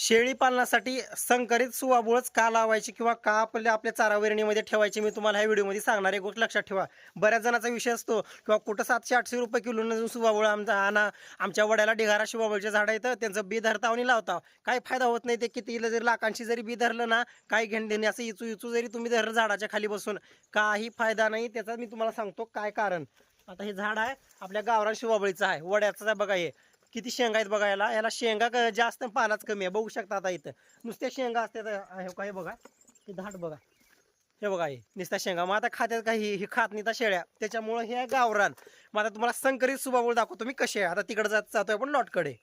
शेळी पालनासाठी संकरित सुवाबुळच का लावायची किंवा का आपल्या आपल्या चारावेरणीमध्ये ठेवायची मी तुम्हाला ह्या व्हिडिओमध्ये सांगणार एक गोष्ट लक्षात ठेवा. बऱ्याच जणांचा विषय असतो किंवा कुठं सातशे आठशे रुपये किलो सुवाबुळ आमचा आणा आमच्या वड्याला ढिगारा शिवाबुळचे झाडं येतं त्यांचं बी धरता आणि लावता. काय फायदा होत नाही ते किती जरी लाखांशी जरी बी धरलं ना काय घेणं असं इचू इचू जरी तुम्ही धरलं झाडाच्या खाली बसून काही फायदा नाही. त्याचा मी तुम्हाला सांगतो काय कारण. आता हे झाड आहे आपल्या गावरान शिवाबळीचं आहे वड्याचं आहे बघा हे. किती शेंगा आहेत बघा याला. याला शेंगा जास्त पानाच कमी आहे. बघू शकता आता इथं. नुसत्या शेंगा असतात. हे काय बघा. हे धाट बघा. हे बघा हे. नुसत्या शेंगा. मग आता खात्यात काही हे खात नाही शेळ्या. त्याच्यामुळं हे गावरान. मग आता तुम्हाला संकरित सुबाबूळ दाखवतो मी कसे आहे. आता तिकडे जात जातोय आपण नॉटकडे.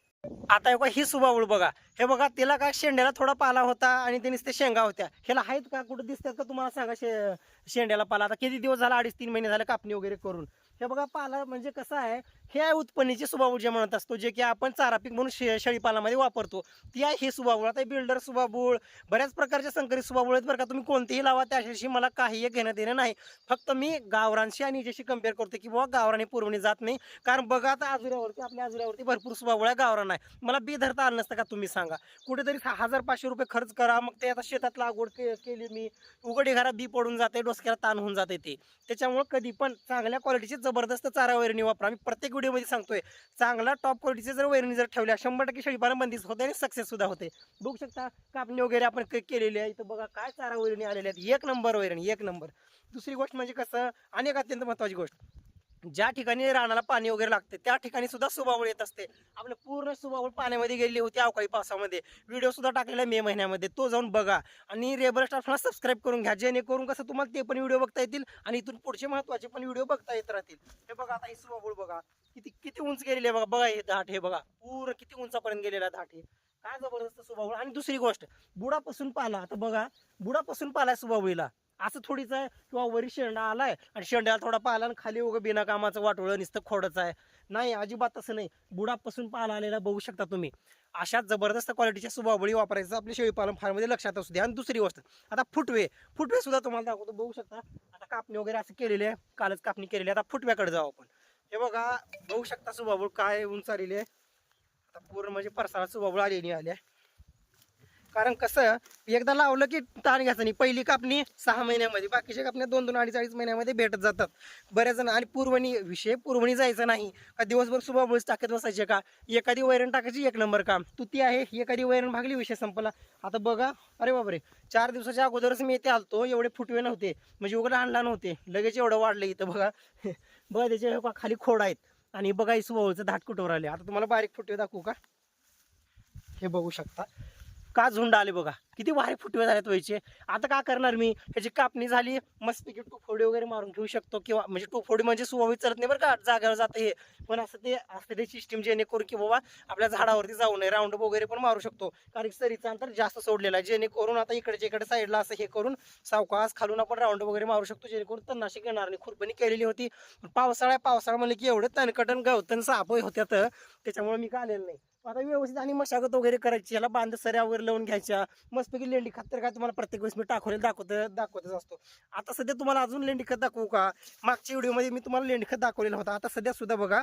आता हे ही सुबाबूळ बघा. हे बघा तिला काय शेंड्याला थोडा पाला होता आणि ते नुसते शेंगा होत्या. ह्याला आहेत का? कुठं दिसतात का तुम्हाला? सांगा शे शेंड्याला पाला. आता किती दिवस झाला? अडीच तीन महिने झाले कापणी वगैरे करून. हे बघा पाला म्हणजे कसं आहे हे आहे उत्पन्नाची सुबाबूळ जे म्हणत असतो जे की आपण चारा पीक म्हणून शे शेळीपालामध्ये वापरतो. ती आहे हे सुबाबूळ. आता बिल्डर सुबाबूळ बऱ्याच प्रकारच्या संकरित सुबाबूळ आहेत बरं का. तुम्ही कोणतेही लावा त्याच्याशी मला काही घेणं देणं नाही. फक्त मी गावरांशी आणि याच्याशी कंपेअर करतो की बाबा गावराने पुरवणी जात नाही. कारण बघा आता आजुऱ्यावरती आपल्या आजुऱ्यावरती भरपूर सुबाबूळ आहे गावरान आहे. मला बी धरता आलं नसतं का तुम्ही सांगा. कुठेतरी हजार पाचशे रुपये खर्च करा मग ते आता शेतात लागवड के- केली मी. उघडी घरा बी पडून जाते डोसक्याला ताण होऊन जाते ते. त्याच्यामुळं कधी पण चांगल्या क्वालिटीची जबरदस्त चारा वैरणी वापरा. मी प्रत्येक व्हिडिओमध्ये सांगतोय चांगला टॉप क्वालिटीचे जर वैरणी जर ठेवल्या शंभर टक्के शेळीपालन बंदिस्त होते आणि सक्सेस सुद्धा होते. बघू शकता कापणी वगैरे आपण केलेली आहे. इथं बघा काय चारा वैरणी आलेल्या आहेत. एक नंबर वैरणी एक नंबर दुसरी गोष्ट म्हणजे कसं आणि एक अत्यंत महत्वाची गोष्ट. ज्या ठिकाणी रानाला पाणी वगैरे लागते त्या ठिकाणी सुद्धा सुबावळ येत असते. आपलं पूर्ण सुबावळ पाण्यामध्ये गेली होती अवकाळी पावसामध्ये. व्हिडिओ सुद्धा टाकलेला आहे मे महिन्यामध्ये. तो जाऊन बघा. आणि रेबर स्टाफला सबस्क्राईब करून घ्या. जेणेकरून कसं तुम्हाला ते पण व्हिडिओ बघता येतील आणि इथून पुढचे महत्त्वाचे पण व्हिडिओ बघता येत राहतील. हे बघा आता ही सुबावळ बघा. किती किती उंच गेलेली आहे बघा. बघा हे धाट हे बघा. पूर्ण किती उंचापर्यंत गेलेला धाट हे. काय जबरदस्त सुबावळ. आणि दुसरी गोष्ट बुडापासून पाला. आता बघा बुडापासून पाला आहे सुबावळीला. असं थोडीच आहे किंवा वरी शेंडा आलाय आणि शेंड्याला थोडा पाला आणि खाली उगं बिना कामाचं वाटोळं नुसतं खोडच आहे. नाही अजिबात तसं नाही. बुडापासून पाला आलेला बघू शकता तुम्ही. अशा जबरदस्त क्वालिटीच्या सुबाबळी वापरायचं आपल्या शेळीपालन फार्ममध्ये लक्षात असू द्या. आणि दुसरी गोष्ट आता फुटवे. फुटवे सुद्धा तुम्हाला दाखवतो. बघू शकता. आता कापणी वगैरे असं केलेली आहे. कालच कापणी केलेली आहे. आता फुटव्याकडे जाऊ आपण. हे बघा बघू शकता सुबाबूळ काय उंच आलेली आहे. आता पूर्ण म्हणजे परसाला सुबाबूळ आलेली आली आहे. कारण कसं एकदा लावलं की ताण घ्यायचं नाही. पहिली कापणी सहा महिन्यामध्ये बाकीच्या कापण्या दोन दोन अडीच अडीच महिन्यामध्ये भेटत जातात. बऱ्याच जण आणि पुरवणी विषय पुरवणी जायचं नाही. का दिवसभर सुबाबुळच टाकत बसायचे का? एखादी वैरण टाकायची एक नंबर काम. तू ती आहे एखादी वैरण भागली विषय संपला. आता बघा अरे बापरे चार दिवसाच्या अगोदरच मी इथे आलतो एवढे फुटवे नव्हते. म्हणजे उघडं आणला नव्हते लगेच एवढं वाढलं इथं बघा. बघा त्याचे खाली खोड आहेत. आणि बघा ही धाट कुठवर आले आता तुम्हाला बारीक फुटवे दाखवू का? हे बघू शकता. का झुंड आले बघा? किती भारी फुटवे झालेत व्हायचे. आता काय करणार मी? ह्याची कापणी झाली मस्तपैकी टोफोडी वगैरे मारून घेऊ शकतो किंवा म्हणजे टोफोडी म्हणजे सुवावी चालत नाही बरं का जागेवर जातं हे. पण असं ते असं ते सिस्टीम जेणेकरून की बाबा आपल्या झाडावरती जाऊ नये राऊंड वगैरे पण मारू शकतो. कारण सरीचा अंतर जास्त सोडलेला आहे. जेणेकरून आता इकडच्या इकडे साईडला असं हे करून सावकाश खालून आपण राऊंड वगैरे मारू शकतो. जेणेकरून तणनाशक येणार नाही. खुरपणी केलेली होती. पण पावसाळा पावसाळा म्हणलं की एवढं तणकटण गवतन साप तर. त्याच्यामुळे मी का आलेलं नाही. आता व्यवस्थित आणि मशागत वगैरे करायची. याला बांध सऱ्या वगैरे लावून घ्यायच्या. बऱ्याचपैकी लेंडी खत तर काय तुम्हाला प्रत्येक वेळेस मी टाकवले दाखवत दाखवतच असतो. आता सध्या तुम्हाला अजून लेंडी खत दाखवू का? मागच्या व्हिडिओमध्ये मी तुम्हाला लेंडी खत दाखवलेलं होतं. आता सध्या सुद्धा बघा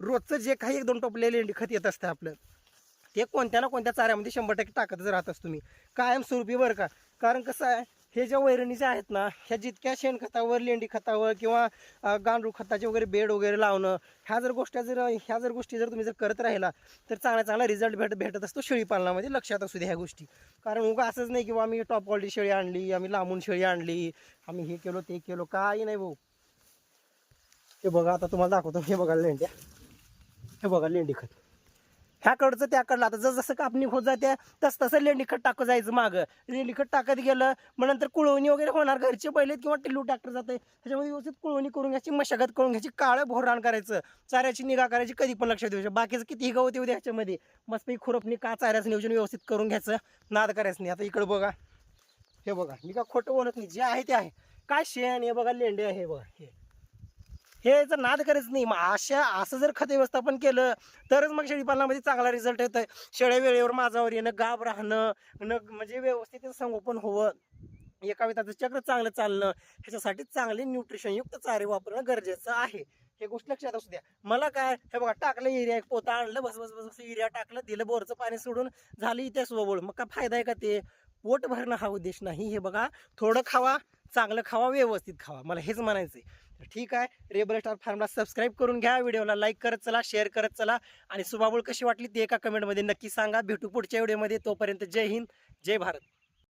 रोजचं जे काही एक दोन टोपले लेंडी खत येत असतं आपलं ते कोणत्या ना कोणत्या चाऱ्यामध्ये शंभर टक्के टाकतच राहत असतो मी. कायमस्वरूपी बरं का? कारण कसं आहे हे ज्या वैरणीच्या आहेत ना ह्या जितक्या शेणखतावर लेंडी खतावर किंवा गांडूळ खताचे वगैरे बेड वगैरे लावणं ह्या जर गोष्टी जर ह्या जर गोष्टी जर तुम्ही जर करत राहिला तर चांगला चांगला रिझल्ट भेट भेटत असतो शेळी पालनामध्ये लक्षात असू द्या ह्या गोष्टी. कारण उगा असंच नाही किंवा आम्ही टॉप क्वालिटी शेळी आणली आम्ही लांबून शेळी आणली आम्ही हे केलो ते केलो काही नाही भाऊ. हे बघा आता तुम्हाला दाखवतो हे बघा लेंड्या. हे बघा लेंडी खत. ह्याकडचं त्याकडलं. आता जसं जसं कापणी होत जाते तस तसं लेंडीखत टाकत जायचं मागं. लेंडीखत टाकत गेलं मग नंतर कुळवणी वगैरे होणार. घरचे पहिले किंवा टिल्लू ट्रॅक्टर जाते त्याच्यामध्ये व्यवस्थित कुळवणी करून घ्यायची मशागत करून घ्यायची काळं भोराण करायचं. चाऱ्याची निगा करायची कधी पण लक्ष द्यायचं बाकीचं कितीही गवत येऊ द्या ह्याच्यामध्ये. मस्तपैकी खुरपणी का चाऱ्याचं नियोजन व्यवस्थित करून घ्यायचं. नाद करायचं नाही. आता इकडं बघा. हे बघा. मी का खोटं बोलत नाही. जे आहे ते आहे. काय शेण हे बघा लेंडे आहे हे बघा. हे. हे जर नाद करायचं नाही. मग अशा असं जर खत व्यवस्थापन केलं तरच मग शेळीपालनामध्ये चांगला रिझल्ट येत आहे शेळ्या वेळेवर माझावर येणं गाब राहणं न म्हणजे व्यवस्थित संगोपन होवं. एका विधाचं चक्र चांगलं चालणं ह्याच्यासाठी चांगले न्यूट्रिशनयुक्त चारे वापरणं गरजेचं आहे. हे गोष्ट लक्षात असू द्या. मला काय हे बघा टाकलं एरिया एक पोता आणलं बस बस बस एरिया टाकलं दिलं बोरचं पाणी सोडून झालं इथे सुवाबोळ. मग काय फायदा आहे का ते? पोट भरणं हा उद्देश नाही. हे बघा थोडं खावा चांगलं खावा व्यवस्थित खावा. मला हेच म्हणायचं आहे ठीक आहे. रेबल स्टार फार्मला सबस्क्राईब करून घ्या. व्हिडिओला लाईक करत चला शेअर करत चला. आणि सुबाबुळ कशी वाटली ती एका कमेंटमध्ये नक्की सांगा. भेटू पुढच्या व्हिडिओमध्ये तोपर्यंत जय हिंद जय भारत.